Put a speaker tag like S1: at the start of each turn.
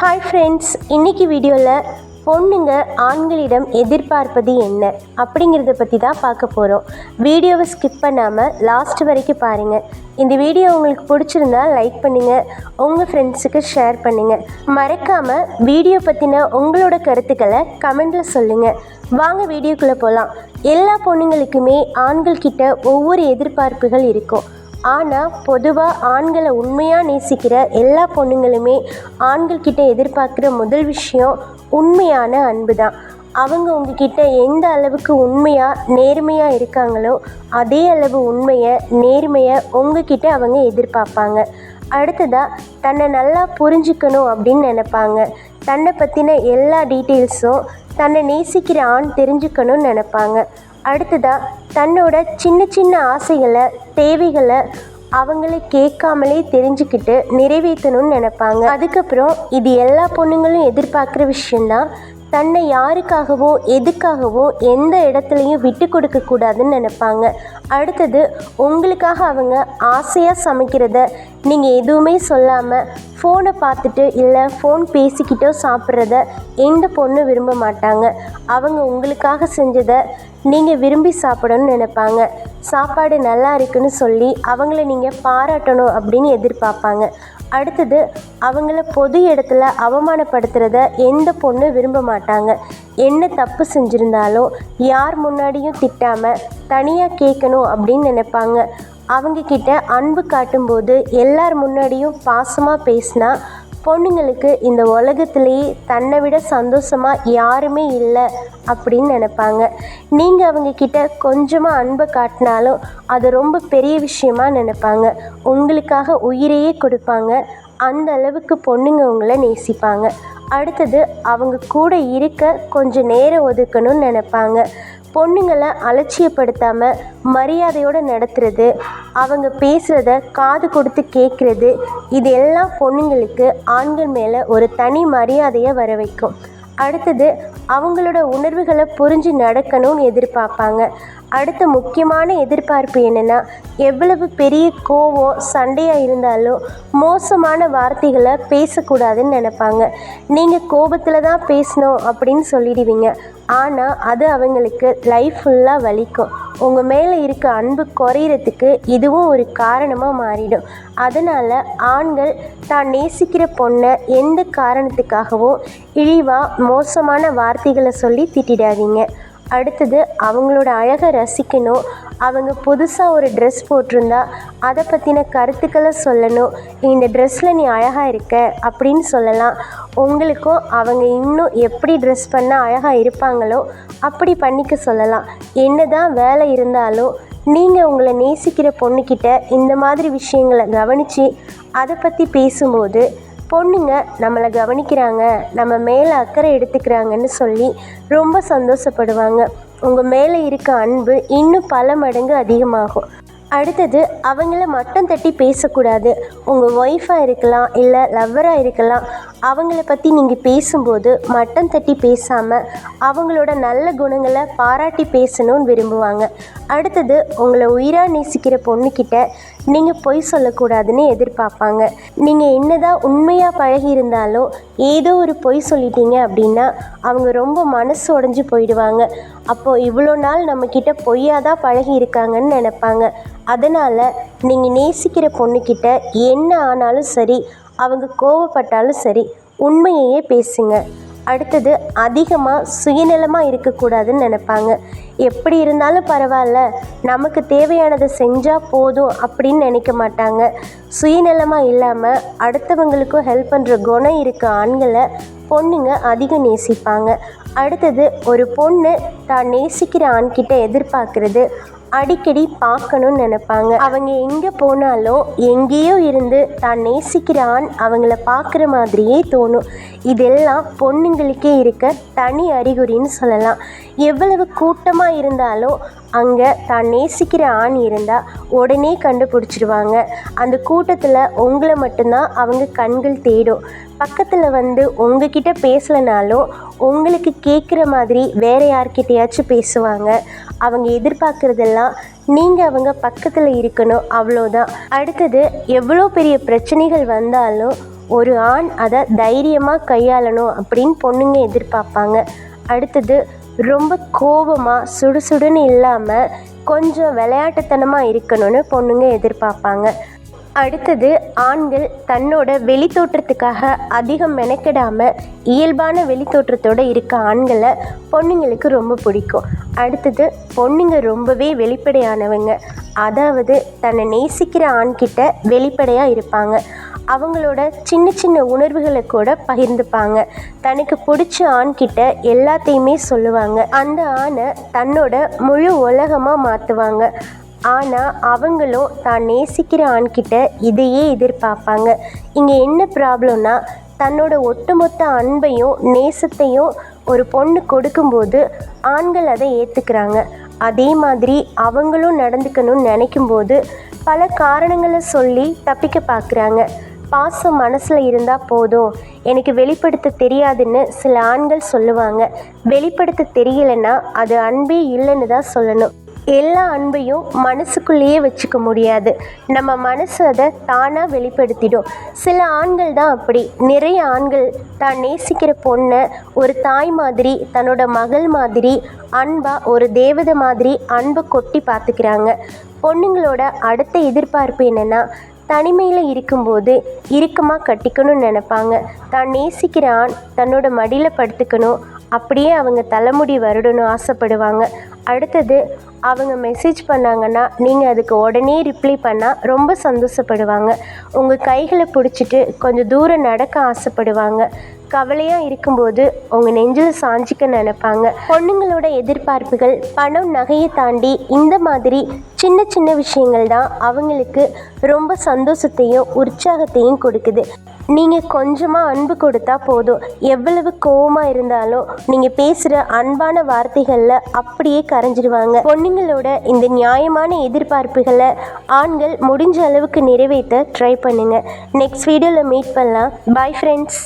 S1: Hi friends இன்றைக்கி வீடியோவில் பொண்ணுங்க ஆண்களிடம் எதிர்பார்ப்பது என்ன அப்படிங்கிறத பற்றி தான் பார்க்க போகிறோம் வீடியோவை ஸ்கிப் பண்ணாமல் லாஸ்ட் வரைக்கும் பாருங்கள் இந்த வீடியோ உங்களுக்கு பிடிச்சிருந்தா லைக் பண்ணுங்கள் உங்கள் ஃப்ரெண்ட்ஸுக்கு ஷேர் பண்ணுங்கள் மறக்காமல் வீடியோ பற்றின உங்களோட கருத்துக்களை கமெண்டில் சொல்லுங்கள் வாங்க வீடியோக்குள்ளே போகலாம் எல்லா பொண்ணுங்களுக்குமே ஆண்கள் கிட்ட ஒவ்வொரு எதிர்பார்ப்புகள் இருக்கும். ஆனால் பொதுவாக ஆண்களை உண்மையாக நேசிக்கிற எல்லா பொண்ணுங்களுமே ஆண்கள்கிட்ட எதிர்பார்க்குற முதல் விஷயம் உண்மையான அன்பு தான் அவங்க உங்ககிட்ட எந்த அளவுக்கு உண்மையாக நேர்மையாக இருக்காங்களோ அதே அளவு உண்மையை நேர்மையை உங்ககிட்ட அவங்க எதிர்பார்ப்பாங்க. அடுத்ததாக தன்னை நல்லா புரிஞ்சுக்கணும் அப்படின்னு நினைப்பாங்க. தன்னை பற்றின எல்லா டீட்டெயில்ஸும் தன்னை நேசிக்கிற ஆண் தெரிஞ்சுக்கணும்னு நினைப்பாங்க. அடுத்ததாக தன்னோட சின்ன சின்ன ஆசைகளை தேவைகளை அவங்களே கேட்காமலே தெரிஞ்சுக்கிட்டு நிறைவேற்றணும்னு நினைப்பாங்க. அதுக்கப்புறம் இது எல்லா பொண்ணுங்களும் எதிர்பார்க்குற விஷயந்தான் தன்னை யாருக்காகவோ எதுக்காகவோ எந்த இடத்துலையும் விட்டு கொடுக்க கூடாதுன்னு நினைப்பாங்க. அடுத்தது உங்களுக்காக அவங்க ஆசையாக சமைக்கிறத நீங்கள் எதுவுமே சொல்லாமல் ஃபோனை பார்த்துட்டு இல்லை ஃபோன் பேசிக்கிட்டோ சாப்பிட்றத எந்த பொண்ணு விரும்ப மாட்டாங்க. அவங்க உங்களுக்காக செஞ்சதை நீங்கள் விரும்பி சாப்பிடணும்னு நினைப்பாங்க. சாப்பாடு நல்லா இருக்குன்னு சொல்லி அவங்கள நீங்கள் பாராட்டணும் அப்படின்னு எதிர்பார்ப்பாங்க. அடுத்தது அவங்கள பொது இடத்துல அவமானப்படுத்துகிறத எந்த பொண்ணு விரும்ப மாட்டாங்க. என்ன தப்பு செஞ்சுருந்தாலும் யார் முன்னாடியும் திட்டாமல் தனியாக கேட்கணும் அப்படின்னு நினைப்பாங்க. அவங்கக்கிட்ட அன்பு காட்டும்போது எல்லார் முன்னாடியும் பாசமாக பேசினா பொண்ணுங்களுக்கு இந்த உலகத்திலேயே தன்னை விட சந்தோஷமாக யாருமே இல்லை அப்படின்னு நினைப்பாங்க. நீங்கள் அவங்கக்கிட்ட கொஞ்சமாக அன்பை காட்டினாலும் அது ரொம்ப பெரிய விஷயமா நினைப்பாங்க. உங்களுக்காக உயிரையே கொடுப்பாங்க. அந்த அளவுக்கு பொண்ணுங்க உங்களை நேசிப்பாங்க. அடுத்தது அவங்க கூட இருக்க கொஞ்சம் நேரம் ஒதுக்கணும்னு நினைப்பாங்க. பொண்ணுங்களை அலட்சியப்படுத்தாமல் மரியாதையோடு நடத்துறது அவங்க பேசுகிறத காது கொடுத்து கேட்குறது இது எல்லாம் பொண்ணுங்களுக்கு ஆண்கள் மேலே ஒரு தனி மரியாதையை வர வைக்கும். அடுத்தது அவங்களோட உணர்வுகளை புரிஞ்சு நடக்கணும்னு எதிர்பார்ப்பாங்க. அடுத்த முக்கியமான எதிர்பார்ப்பு என்னென்னா எவ்வளவு பெரிய கோவம் சண்டையாக இருந்தாலும் மோசமான வார்த்தைகளை பேசக்கூடாதுன்னு நினைப்பாங்க. நீங்கள் கோபத்தில் தான் பேசணும் அப்படின்னு சொல்லிடுவீங்க. ஆனால் அது அவங்களுக்கு லைஃப் ஃபுல்லாக வலிக்கும். உங்கள் மேலே இருக்க அன்பு குறையிறதுக்கு இதுவும் ஒரு காரணமாக மாறிடும். அதனால் ஆண்கள் தான் நேசிக்கிற பொண்ணை எந்த காரணத்துக்காகவும் இழிவாக மோசமான வார்த்தைகளை சொல்லி திட்டிடாதீங்க. அடுத்தது அவங்களோட அழகை ரசிக்கணும். அவங்க புதுசாக ஒரு ட்ரெஸ் போட்டிருந்தா அதை பற்றின கருத்துக்களை சொல்லணும். இந்த ட்ரெஸ்ஸில் நீ அழகாக இருக்க அப்படின்னு சொல்லலாம். உங்களுக்கும் அவங்க இன்னும் எப்படி ட்ரெஸ் பண்ணால் அழகாக இருப்பாங்களோ அப்படி பண்ணிக்க சொல்லலாம். என்ன தான் வேலை இருந்தாலும் நீங்கள் உங்களை நேசிக்கிற பொண்ணுக்கிட்ட இந்த மாதிரி விஷயங்களை கவனித்து அதை பற்றி பேசும்போது பொண்ணுங்க நம்மளை கவனிக்கிறாங்க நம்ம மேலே அக்கறை எடுத்துக்கிறாங்கன்னு சொல்லி ரொம்ப சந்தோஷப்படுவாங்க. உங்கள் மேலே இருக்க அன்பு இன்னும் பல மடங்கு அதிகமாகும். அடுத்தது அவங்கள மட்டம் தட்டி பேசக்கூடாது. உங்கள் ஒய்ஃபாக இருக்கலாம் இல்லை லவ்வராக இருக்கலாம். அவங்கள பற்றி நீங்கள் பேசும்போது மட்டம் தட்டி பேசாமல் அவங்களோட நல்ல குணங்களை பாராட்டி பேசணும்னு விரும்புவாங்க. அடுத்தது உங்களை உயிராக நேசிக்கிற பொண்ணுக்கிட்ட நீங்கள் பொய் சொல்லக்கூடாதுன்னு எதிர்பார்ப்பாங்க. நீங்கள் என்னதான் உண்மையாக பழகி இருந்தாலும் ஏதோ ஒரு பொய் சொல்லிட்டீங்க அப்படின்னா அவங்க ரொம்ப மனசு உடஞ்சி போயிடுவாங்க. அப்போது இவ்வளோ நாள் நம்மக்கிட்ட பொய்யாக தான் பழகி இருக்காங்கன்னு நினைப்பாங்க. அதனால் நீங்கள் நேசிக்கிற பொண்ணுக்கிட்ட என்ன ஆனாலும் சரி அவங்க கோவப்பட்டாலும் சரி உண்மையையே பேசுங்க. அடுத்தது அதிகமாக சுயநலமாக இருக்கக்கூடாதுன்னு நினைப்பாங்க. எப்படி இருந்தாலும் பரவாயில்ல நமக்கு தேவையானதை செஞ்சால் போதும் அப்படின்னு நினைக்க மாட்டாங்க. சுயநலமாக இல்லாமல் அடுத்தவங்களுக்கும் ஹெல்ப் பண்ணுற குணம் இருக்க ஆண்களை பொண்ணுங்க அதிகம் நேசிப்பாங்க. அடுத்தது ஒரு பொண்ணு தான் நேசிக்கிற ஆண்கிட்ட எதிர்பார்க்குறது. அடிக்கடி பார்க்கணும்னு நினைப்பாங்க. அவங்க எங்கே போனாலும் எங்கேயோ இருந்து தான் நேசிக்கிற ஆண் அவங்கள பார்க்குற மாதிரியே தோணும். இதெல்லாம் பொண்ணுங்களுக்கே இருக்க தனி அறிகுறின்னு சொல்லலாம். எவ்வளவு கூட்டமாக இருந்தாலும் அங்கே தான் நேசிக்கிற ஆண் இருந்தால் உடனே கண்டுபிடிச்சிடுவாங்க அந்த கூட்டத்தில் உங்களை மட்டும்தான் அவங்க கண்கள் தேடும். பக்கத்தில் வந்து உங்ககிட்ட பேசலைனாலும் உங்களுக்கு கேட்குற மாதிரி வேறு யார்கிட்டயாச்சும் பேசுவாங்க. அவங்க எதிர்பார்க்குறதெல்லாம் நீங்கள் அவங்க பக்கத்தில் இருக்கணும் அவ்வளோதான் அடுத்தது எவ்வளோ பெரிய பிரச்சனைகள் வந்தாலும் ஒரு ஆண் அதை தைரியமாக கையாளணும் அப்படின்னு பொண்ணுங்க எதிர்பார்ப்பாங்க. அடுத்தது ரொம்ப கோபமாக சுடுசுடுன்னு இல்லாமல் கொஞ்சம் விளையாட்டுத்தனமாக இருக்கணும்னு பொண்ணுங்க எதிர்பார்ப்பாங்க. அடுத்தது ஆண்கள் தன்னோட வெளித்தோற்றத்துக்காக அதிகம் மெனக்கெடாமல் இயல்பான வெளித்தோற்றத்தோடு இருக்க ஆண்களை பொண்ணுங்களுக்கு ரொம்ப பிடிக்கும். அடுத்தது பொண்ணுங்க ரொம்பவே வெளிப்படையானவங்க. அதாவது தன்னை நேசிக்கிற ஆண்கிட்ட வெளிப்படையாக இருப்பாங்க. அவங்களோட சின்ன சின்ன உணர்வுகளை கூட பகிர்ந்துப்பாங்க. தனக்கு பிடிச்ச ஆண்கிட்ட எல்லாத்தையுமே சொல்லுவாங்க. அந்த ஆணை தன்னோட முழு உலகமாக மாற்றுவாங்க ஆனால் அவங்களும் தான் நேசிக்கிற ஆண்கிட்ட இதையே எதிர்பார்ப்பாங்க. இங்கே என்ன ப்ராப்ளம்னா தன்னோட ஒட்டுமொத்த அன்பையும் நேசத்தையும் ஒரு பொண்ணு கொடுக்கும்போது ஆண்கள் அதை ஏற்றுக்கிறாங்க அதே மாதிரி அவங்களும் நடந்துக்கணும்னு நினைக்கும்போது பல காரணங்களை சொல்லி தப்பிக்க பார்க்குறாங்க பாசம் மனசில் இருந்தால் போதும். எனக்கு வெளிப்படுத்த தெரியாதுன்னு சில ஆண்கள் சொல்லுவாங்க. வெளிப்படுத்த தெரியலைன்னா அது அன்பே இல்லைன்னு தான் சொல்லணும். எல்லா அன்பையும் மனசுக்குள்ளேயே வச்சுக்க முடியாது. நம்ம மனசு அதை தானாக வெளிப்படுத்திடும். சில ஆண்கள் தான் அப்படி. நிறைய ஆண்கள் தான் நேசிக்கிற பொண்ணை ஒரு தாய் மாதிரி தன்னோட மகள் மாதிரி அன்பாக ஒரு தேவதை மாதிரி அன்பை கொட்டி பார்த்துக்கிறாங்க. பொண்ணுங்களோட அடுத்த எதிர்பார்ப்பு என்னென்னா தனிமையில் இருக்கும்போது இறுக்கமாக கட்டிக்கணும்னு நினைப்பாங்க. தான் நேசிக்கிற ஆண் தன்னோட மடியில் படுத்துக்கணும். அப்படியே அவங்க தலைமுடி வருடணும் ஆசைப்படுவாங்க. அடுத்தது அவங்க மெசேஜ் பண்ணாங்கன்னா நீங்கள் அதுக்கு உடனே ரிப்ளை பண்ணால் ரொம்ப சந்தோஷப்படுவாங்க. உங்கள் கைகளை பிடிச்சிட்டு கொஞ்சம் தூரம் நடக்க ஆசைப்படுவாங்க. கவலையாக இருக்கும்போது உங்கள் நெஞ்சில் சாஞ்சிக்க நினைப்பாங்க. பொண்ணுங்களோட எதிர்பார்ப்புகள் பணம் நகையை தாண்டி இந்த மாதிரி சின்ன சின்ன விஷயங்கள் தான் அவங்களுக்கு ரொம்ப சந்தோஷத்தையும் உற்சாகத்தையும் கொடுக்குது. நீங்கள் கொஞ்சமாக அன்பு கொடுத்தா போதும். எவ்வளவு கோவமாக இருந்தாலும் நீங்கள் பேசுகிற அன்பான வார்த்தைகளில் அப்படியே கரைஞ்சிடுவாங்க பொண்ணுங்களோட இந்த நியாயமான எதிர்பார்ப்புகளை ஆண்கள் முடிஞ்ச அளவுக்கு நிறைவேற்ற ட்ரை பண்ணுங்கள் நெக்ஸ்ட் வீடியோவில் மீட் பண்ணலாம். Bye friends